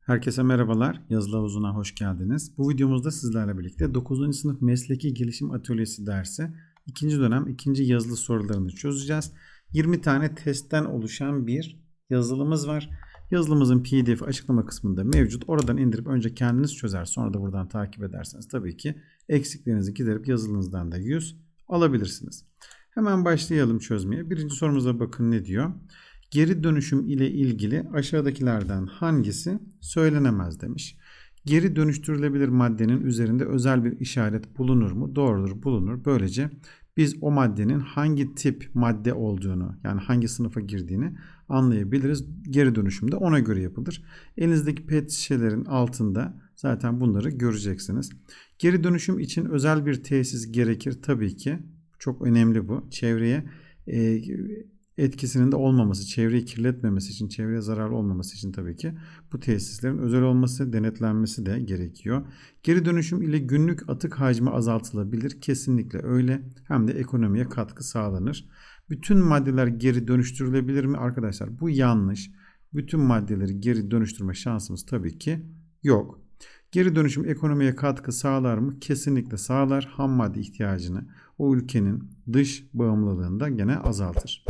Herkese merhabalar. Yazılı havuzuna hoş geldiniz. Bu videomuzda sizlerle birlikte 9. sınıf mesleki gelişim atölyesi dersi 2. dönem 2. yazılı sorularını çözeceğiz. 20 tane testten oluşan bir yazılımız var. Yazılımızın pdf açıklama kısmında mevcut. Oradan indirip önce kendiniz çözer sonra da buradan takip ederseniz tabii ki eksiklerinizi giderip yazılınızdan da 100 alabilirsiniz. Hemen başlayalım çözmeye. Birinci sorumuza bakın ne diyor. Geri dönüşüm ile ilgili aşağıdakilerden hangisi söylenemez demiş. Geri dönüştürülebilir maddenin üzerinde özel bir işaret bulunur mu? Doğrudur bulunur. Böylece biz o maddenin hangi tip madde olduğunu yani hangi sınıfa girdiğini anlayabiliriz. Geri dönüşüm de ona göre yapılır. Elinizdeki pet şişelerin altında zaten bunları göreceksiniz. Geri dönüşüm için özel bir tesis gerekir tabii ki. Çok önemli bu. Çevreye e, etkisinin de olmaması, çevreyi kirletmemesi için, çevreye zararlı olmaması için tabii ki bu tesislerin özel olması, denetlenmesi de gerekiyor. Geri dönüşüm ile günlük atık hacmi azaltılabilir. Kesinlikle öyle. Hem de ekonomiye katkı sağlanır. Bütün maddeler geri dönüştürülebilir mi arkadaşlar? Bu yanlış. Bütün maddeleri geri dönüştürme şansımız tabii ki yok. Geri dönüşüm ekonomiye katkı sağlar mı? Kesinlikle sağlar. Ham madde ihtiyacını o ülkenin dış bağımlılığında gene azaltır.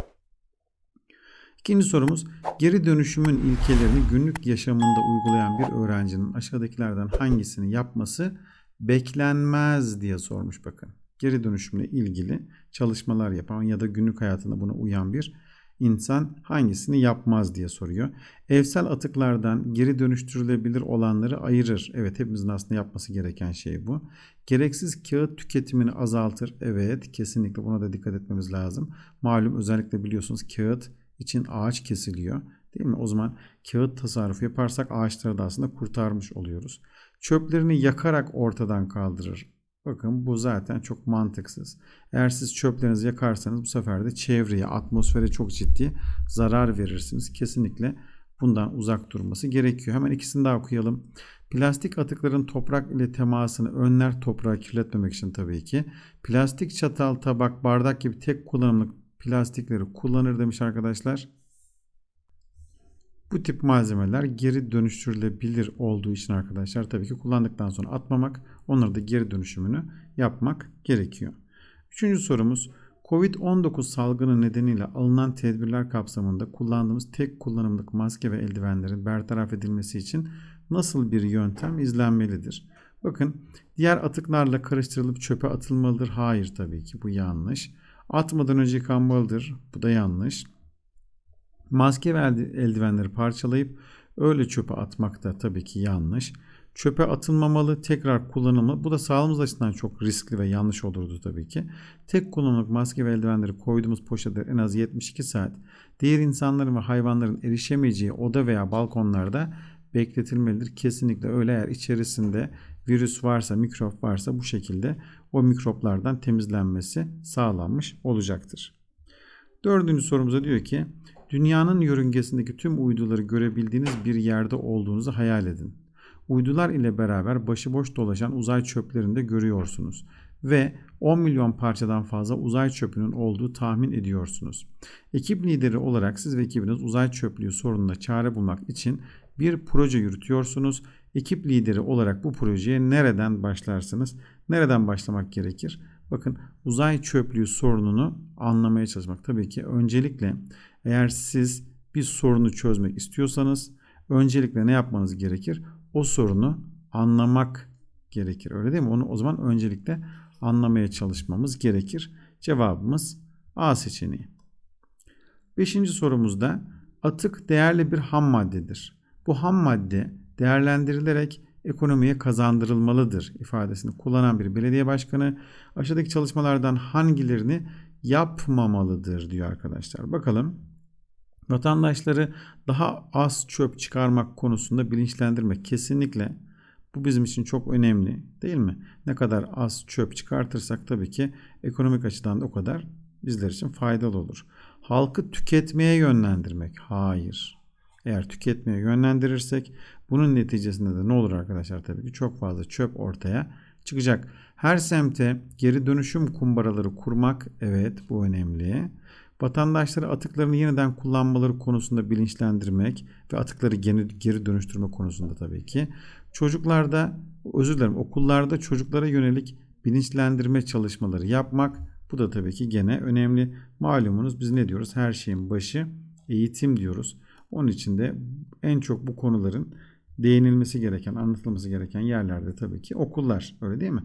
İkinci sorumuz geri dönüşümün ilkelerini günlük yaşamında uygulayan bir öğrencinin aşağıdakilerden hangisini yapması beklenmez diye sormuş bakın. Geri dönüşümle ilgili çalışmalar yapan ya da günlük hayatında buna uyan bir insan hangisini yapmaz diye soruyor. Evsel atıklardan geri dönüştürülebilir olanları ayırır. Evet hepimizin aslında yapması gereken şey bu. Gereksiz kağıt tüketimini azaltır. Evet kesinlikle buna da dikkat etmemiz lazım. Malum özellikle biliyorsunuz kağıt için ağaç kesiliyor. Değil mi? O zaman kağıt tasarrufu yaparsak ağaçları da aslında kurtarmış oluyoruz. Çöplerini yakarak ortadan kaldırır. Bakın bu zaten çok mantıksız. Eğer siz çöplerinizi yakarsanız bu sefer de çevreye, atmosfere çok ciddi zarar verirsiniz. Kesinlikle bundan uzak durması gerekiyor. Hemen ikisini daha okuyalım. Plastik atıkların toprak ile temasını önler toprağı kirletmemek için tabii ki. Plastik çatal, tabak, bardak gibi tek kullanımlık plastikleri kullanır demiş arkadaşlar. Bu tip malzemeler geri dönüştürülebilir olduğu için arkadaşlar tabii ki kullandıktan sonra atmamak, onları da geri dönüşümünü yapmak gerekiyor. Üçüncü sorumuz Covid-19 salgını nedeniyle alınan tedbirler kapsamında kullandığımız tek kullanımlık maske ve eldivenlerin bertaraf edilmesi için nasıl bir yöntem izlenmelidir? Bakın diğer atıklarla karıştırılıp çöpe atılmalıdır. Hayır tabii ki bu yanlış. Atmadan önce yıkanmalıdır. Bu da yanlış. Maske ve eldivenleri parçalayıp öyle çöpe atmak da tabii ki yanlış. Çöpe atılmamalı, tekrar kullanılmalı. Bu da sağlığımız açısından çok riskli ve yanlış olurdu tabii ki. Tek kullanımlık maske ve eldivenleri koyduğumuz poşete en az 72 saat diğer insanların ve hayvanların erişemeyeceği oda veya balkonlarda bekletilmelidir. Kesinlikle öyle eğer içerisinde virüs varsa, mikrop varsa bu şekilde o mikroplardan temizlenmesi sağlanmış olacaktır. Dördüncü sorumuza diyor ki dünyanın yörüngesindeki tüm uyduları görebildiğiniz bir yerde olduğunuzu hayal edin. Uydular ile beraber başıboş dolaşan uzay çöplerini de görüyorsunuz ve 10 milyon parçadan fazla uzay çöpünün olduğu tahmin ediyorsunuz. Ekip lideri olarak siz ve ekibiniz uzay çöplüğü sorununa çare bulmak için bir proje yürütüyorsunuz. Ekip lideri olarak bu projeye nereden başlarsınız? Nereden başlamak gerekir? Bakın uzay çöplüğü sorununu anlamaya çalışmak. Tabii ki öncelikle eğer siz bir sorunu çözmek istiyorsanız öncelikle ne yapmanız gerekir? O sorunu anlamak gerekir. Öyle değil mi? Onu o zaman öncelikle anlamaya çalışmamız gerekir. Cevabımız A seçeneği. Beşinci sorumuzda atık değerli bir ham maddedir. Bu ham madde değerlendirilerek ekonomiye kazandırılmalıdır ifadesini kullanan bir belediye başkanı aşağıdaki çalışmalardan hangilerini yapmamalıdır diyor arkadaşlar. Bakalım vatandaşları daha az çöp çıkarmak konusunda bilinçlendirmek kesinlikle bu bizim için çok önemli değil mi? Ne kadar az çöp çıkartırsak tabii ki ekonomik açıdan da o kadar bizler için faydalı olur. Halkı tüketmeye yönlendirmek. Hayır. Eğer tüketmeye yönlendirirsek bunun neticesinde de ne olur arkadaşlar tabii ki çok fazla çöp ortaya çıkacak. Her semte geri dönüşüm kumbaraları kurmak evet bu önemli. Vatandaşları atıklarını yeniden kullanmaları konusunda bilinçlendirmek ve atıkları geri, geri dönüştürme konusunda tabii ki. Çocuklarda, özür dilerim okullarda çocuklara yönelik bilinçlendirme çalışmaları yapmak. Bu da tabii ki gene önemli. Malumunuz biz ne diyoruz? Her şeyin başı eğitim diyoruz. Onun için de en çok bu konuların değinilmesi gereken, anlatılması gereken yerlerde tabii ki okullar. Öyle değil mi?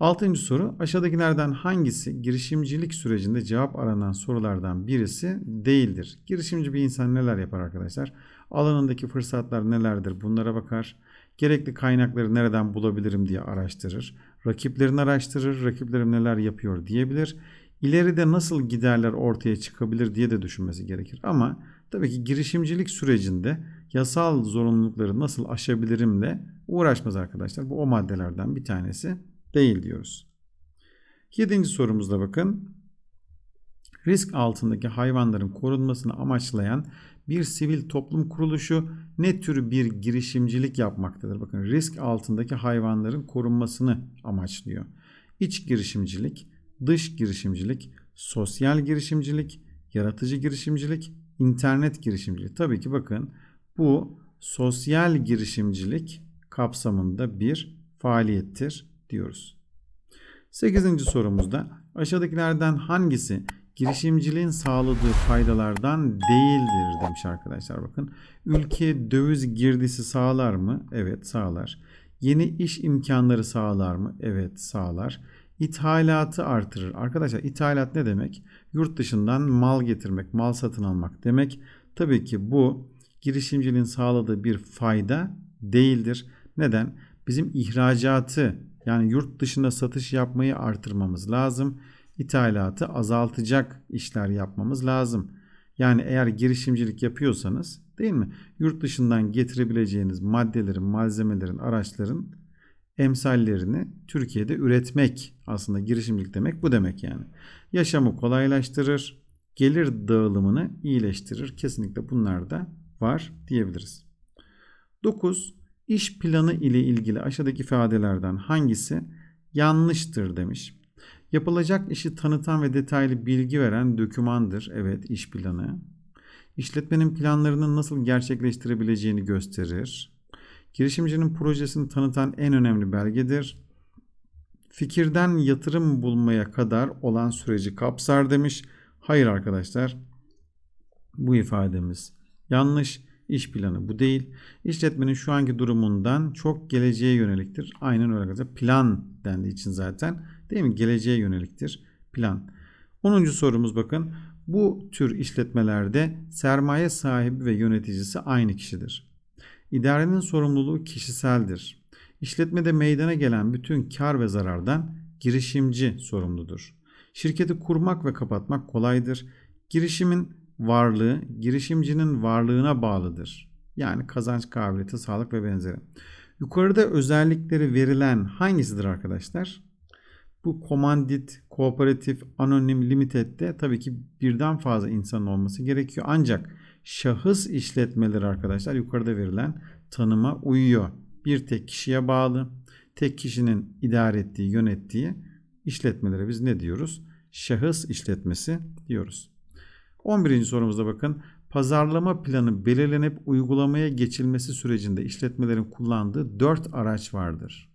Altıncı soru aşağıdakilerden hangisi girişimcilik sürecinde cevap aranan sorulardan birisi değildir? Girişimci bir insan neler yapar arkadaşlar? Alanındaki fırsatlar nelerdir bunlara bakar. Gerekli kaynakları nereden bulabilirim diye araştırır. Rakiplerini araştırır. Rakiplerim neler yapıyor diyebilir. İleride nasıl giderler ortaya çıkabilir diye de düşünmesi gerekir. Ama tabii ki girişimcilik sürecinde yasal zorunlulukları nasıl aşabilirimle uğraşmaz arkadaşlar. Bu o maddelerden bir tanesi değil diyoruz. Yedinci sorumuzda bakın. Risk altındaki hayvanların korunmasını amaçlayan bir sivil toplum kuruluşu ne tür bir girişimcilik yapmaktadır? Bakın risk altındaki hayvanların korunmasını amaçlıyor. İç girişimcilik, dış girişimcilik, sosyal girişimcilik, yaratıcı girişimcilik, internet girişimciliği. Tabii ki bakın bu sosyal girişimcilik kapsamında bir faaliyettir diyoruz. 8. sorumuzda aşağıdakilerden hangisi girişimciliğin sağladığı faydalardan değildir demiş arkadaşlar bakın. Ülke döviz girdisi sağlar mı? Evet sağlar. Yeni iş imkanları sağlar mı? Evet sağlar. İthalatı artırır. Arkadaşlar ithalat ne demek? Yurt dışından mal getirmek, mal satın almak demek. Tabii ki bu girişimciliğin sağladığı bir fayda değildir. Neden? Bizim ihracatı yani yurt dışında satış yapmayı artırmamız lazım. İthalatı azaltacak işler yapmamız lazım. Yani eğer girişimcilik yapıyorsanız değil mi? Yurt dışından getirebileceğiniz maddelerin, malzemelerin, araçların emsallerini Türkiye'de üretmek aslında girişimcilik demek bu demek yani. Yaşamı kolaylaştırır, gelir dağılımını iyileştirir. Kesinlikle bunlar da var diyebiliriz. 9. İş planı ile ilgili aşağıdaki ifadelerden hangisi yanlıştır demiş. Yapılacak işi tanıtan ve detaylı bilgi veren dokümandır. Evet iş planı. İşletmenin planlarını nasıl gerçekleştirebileceğini gösterir. Girişimcinin projesini tanıtan en önemli belgedir. Fikirden yatırım bulmaya kadar olan süreci kapsar demiş. Hayır arkadaşlar. Bu ifademiz yanlış. İş planı bu değil. İşletmenin şu anki durumundan çok geleceğe yöneliktir. Aynen öyle arkadaşlar. Plan dendiği için zaten değil mi? Geleceğe yöneliktir plan. 10. sorumuz bakın. Bu tür işletmelerde sermaye sahibi ve yöneticisi aynı kişidir. İdarenin sorumluluğu kişiseldir. İşletmede meydana gelen bütün kar ve zarardan girişimci sorumludur. Şirketi kurmak ve kapatmak kolaydır. Girişimin varlığı girişimcinin varlığına bağlıdır. Yani kazanç kabiliyeti, sağlık ve benzeri. Yukarıda özellikleri verilen hangisidir arkadaşlar? Bu komandit, kooperatif, anonim, limited'de tabii ki birden fazla insan olması gerekiyor. Ancak şahıs işletmeleri arkadaşlar yukarıda verilen tanıma uyuyor. Bir tek kişiye bağlı, tek kişinin idare ettiği, yönettiği işletmelere biz ne diyoruz? Şahıs işletmesi diyoruz. 11. sorumuzda bakın. Pazarlama planı belirlenip uygulamaya geçilmesi sürecinde işletmelerin kullandığı 4 araç vardır.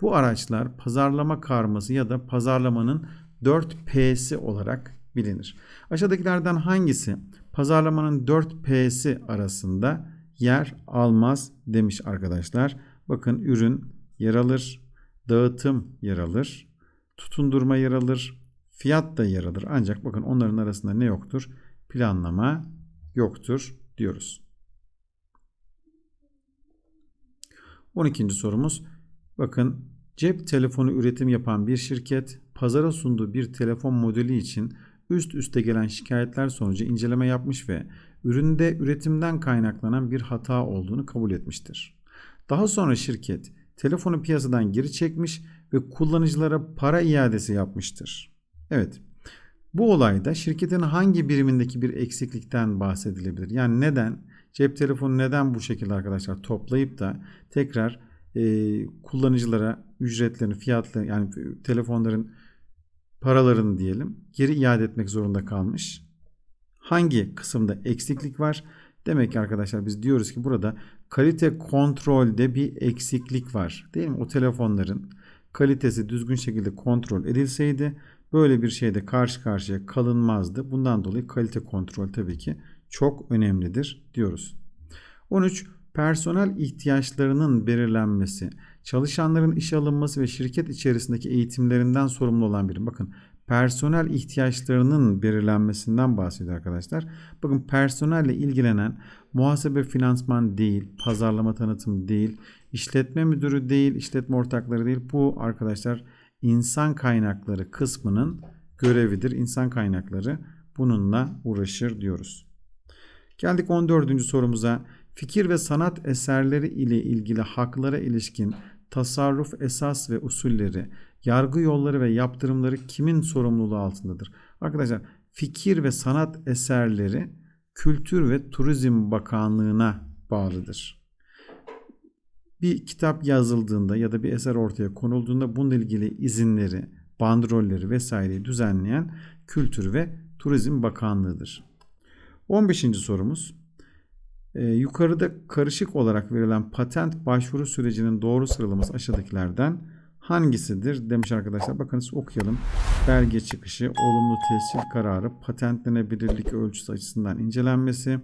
Bu araçlar pazarlama karması ya da pazarlamanın 4P'si olarak bilinir. Aşağıdakilerden hangisi pazarlamanın 4P'si arasında yer almaz demiş arkadaşlar. Bakın ürün yer alır, dağıtım yer alır, tutundurma yer alır, Fiyat da yer alır. Ancak bakın onların arasında ne yoktur? Planlama yoktur diyoruz. 12. sorumuz. Bakın cep telefonu üretim yapan bir şirket pazara sunduğu bir telefon modeli için üst üste gelen şikayetler sonucu inceleme yapmış ve üründe üretimden kaynaklanan bir hata olduğunu kabul etmiştir. Daha sonra şirket telefonu piyasadan geri çekmiş ve kullanıcılara para iadesi yapmıştır. Evet. Bu olayda şirketin hangi birimindeki bir eksiklikten bahsedilebilir? Yani neden cep telefonu neden bu şekilde arkadaşlar toplayıp da tekrar e, kullanıcılara ücretlerini, fiyatlarını yani telefonların paralarını diyelim geri iade etmek zorunda kalmış. Hangi kısımda eksiklik var? Demek ki arkadaşlar biz diyoruz ki burada kalite kontrolde bir eksiklik var. Değil mi? O telefonların kalitesi düzgün şekilde kontrol edilseydi böyle bir şeyde karşı karşıya kalınmazdı. Bundan dolayı kalite kontrol tabii ki çok önemlidir diyoruz. 13. Personel ihtiyaçlarının belirlenmesi, çalışanların işe alınması ve şirket içerisindeki eğitimlerinden sorumlu olan birim. Bakın personel ihtiyaçlarının belirlenmesinden bahsediyor arkadaşlar. Bakın personelle ilgilenen muhasebe finansman değil, pazarlama tanıtım değil, işletme müdürü değil, işletme ortakları değil. Bu arkadaşlar insan kaynakları kısmının görevidir. İnsan kaynakları bununla uğraşır diyoruz. Geldik 14. sorumuza. Fikir ve sanat eserleri ile ilgili haklara ilişkin tasarruf esas ve usulleri, yargı yolları ve yaptırımları kimin sorumluluğu altındadır? Arkadaşlar fikir ve sanat eserleri Kültür ve Turizm Bakanlığı'na bağlıdır. Bir kitap yazıldığında ya da bir eser ortaya konulduğunda bununla ilgili izinleri, bandrolleri vesaireyi düzenleyen Kültür ve Turizm Bakanlığı'dır. 15. sorumuz. Ee, yukarıda karışık olarak verilen patent başvuru sürecinin doğru sıralaması aşağıdakilerden hangisidir demiş arkadaşlar. Bakınız okuyalım. Belge çıkışı, olumlu tescil kararı, patentlenebilirlik ölçüsü açısından incelenmesi,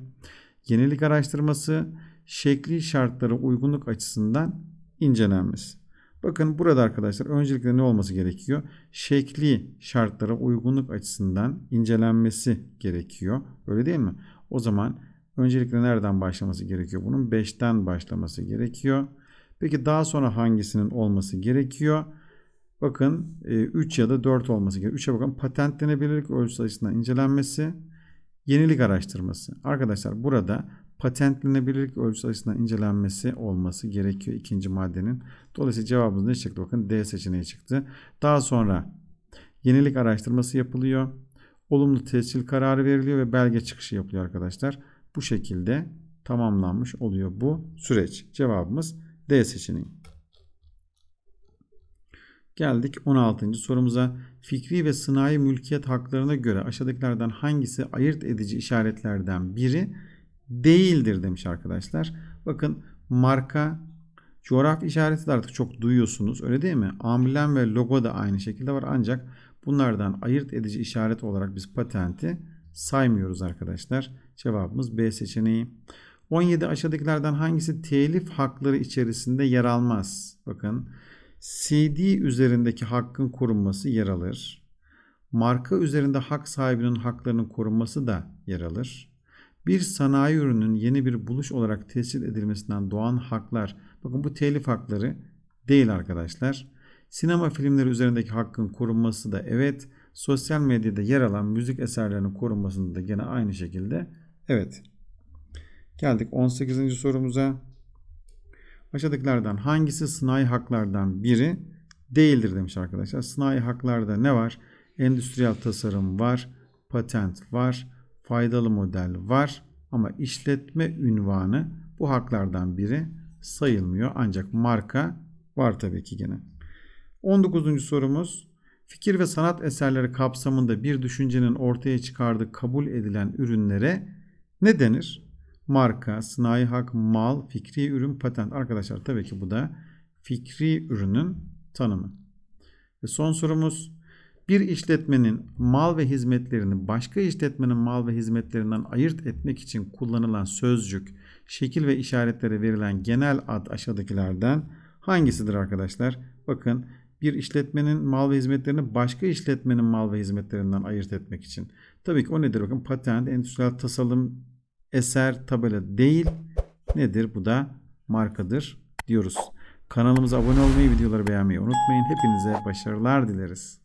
yenilik araştırması, şekli şartlara uygunluk açısından incelenmesi. Bakın burada arkadaşlar öncelikle ne olması gerekiyor? Şekli şartlara uygunluk açısından incelenmesi gerekiyor. Öyle değil mi? O zaman öncelikle nereden başlaması gerekiyor? Bunun 5'ten başlaması gerekiyor. Peki daha sonra hangisinin olması gerekiyor? Bakın 3 ya da 4 olması gerekiyor. 3'e bakın patentlenebilirlik ölçüsü açısından incelenmesi, yenilik araştırması. Arkadaşlar burada patentlenebilirlik ölçüsü açısından incelenmesi olması gerekiyor ikinci maddenin. Dolayısıyla cevabımız ne çıktı? Bakın D seçeneği çıktı. Daha sonra yenilik araştırması yapılıyor. Olumlu tescil kararı veriliyor ve belge çıkışı yapılıyor arkadaşlar. Bu şekilde tamamlanmış oluyor bu süreç. Cevabımız D seçeneği. Geldik 16. sorumuza. Fikri ve sınai mülkiyet haklarına göre aşağıdakilerden hangisi ayırt edici işaretlerden biri değildir demiş arkadaşlar. Bakın marka, coğrafi işareti de artık çok duyuyorsunuz öyle değil mi? Amblem ve logo da aynı şekilde var ancak bunlardan ayırt edici işaret olarak biz patenti saymıyoruz arkadaşlar. Cevabımız B seçeneği. 17 aşağıdakilerden hangisi telif hakları içerisinde yer almaz? Bakın CD üzerindeki hakkın korunması yer alır. Marka üzerinde hak sahibinin haklarının korunması da yer alır. Bir sanayi ürünün yeni bir buluş olarak tescil edilmesinden doğan haklar. Bakın bu telif hakları değil arkadaşlar. Sinema filmleri üzerindeki hakkın korunması da evet. Sosyal medyada yer alan müzik eserlerinin korunmasında da gene aynı şekilde evet. Geldik 18. sorumuza. Aşağıdakilerden hangisi sınai haklardan biri değildir demiş arkadaşlar. Sınai haklarda ne var? Endüstriyel tasarım var, patent var, faydalı model var ama işletme ünvanı bu haklardan biri sayılmıyor. Ancak marka var tabii ki gene. 19. sorumuz. Fikir ve sanat eserleri kapsamında bir düşüncenin ortaya çıkardığı kabul edilen ürünlere ne denir? Marka, sınai hak, mal, fikri ürün, patent. Arkadaşlar tabii ki bu da fikri ürünün tanımı. Ve son sorumuz bir işletmenin mal ve hizmetlerini başka işletmenin mal ve hizmetlerinden ayırt etmek için kullanılan sözcük, şekil ve işaretlere verilen genel ad aşağıdakilerden hangisidir arkadaşlar? Bakın bir işletmenin mal ve hizmetlerini başka işletmenin mal ve hizmetlerinden ayırt etmek için. Tabii ki o nedir? Bakın patent, endüstriyel tasarım, eser, tabela değil. Nedir? Bu da markadır diyoruz. Kanalımıza abone olmayı, videoları beğenmeyi unutmayın. Hepinize başarılar dileriz.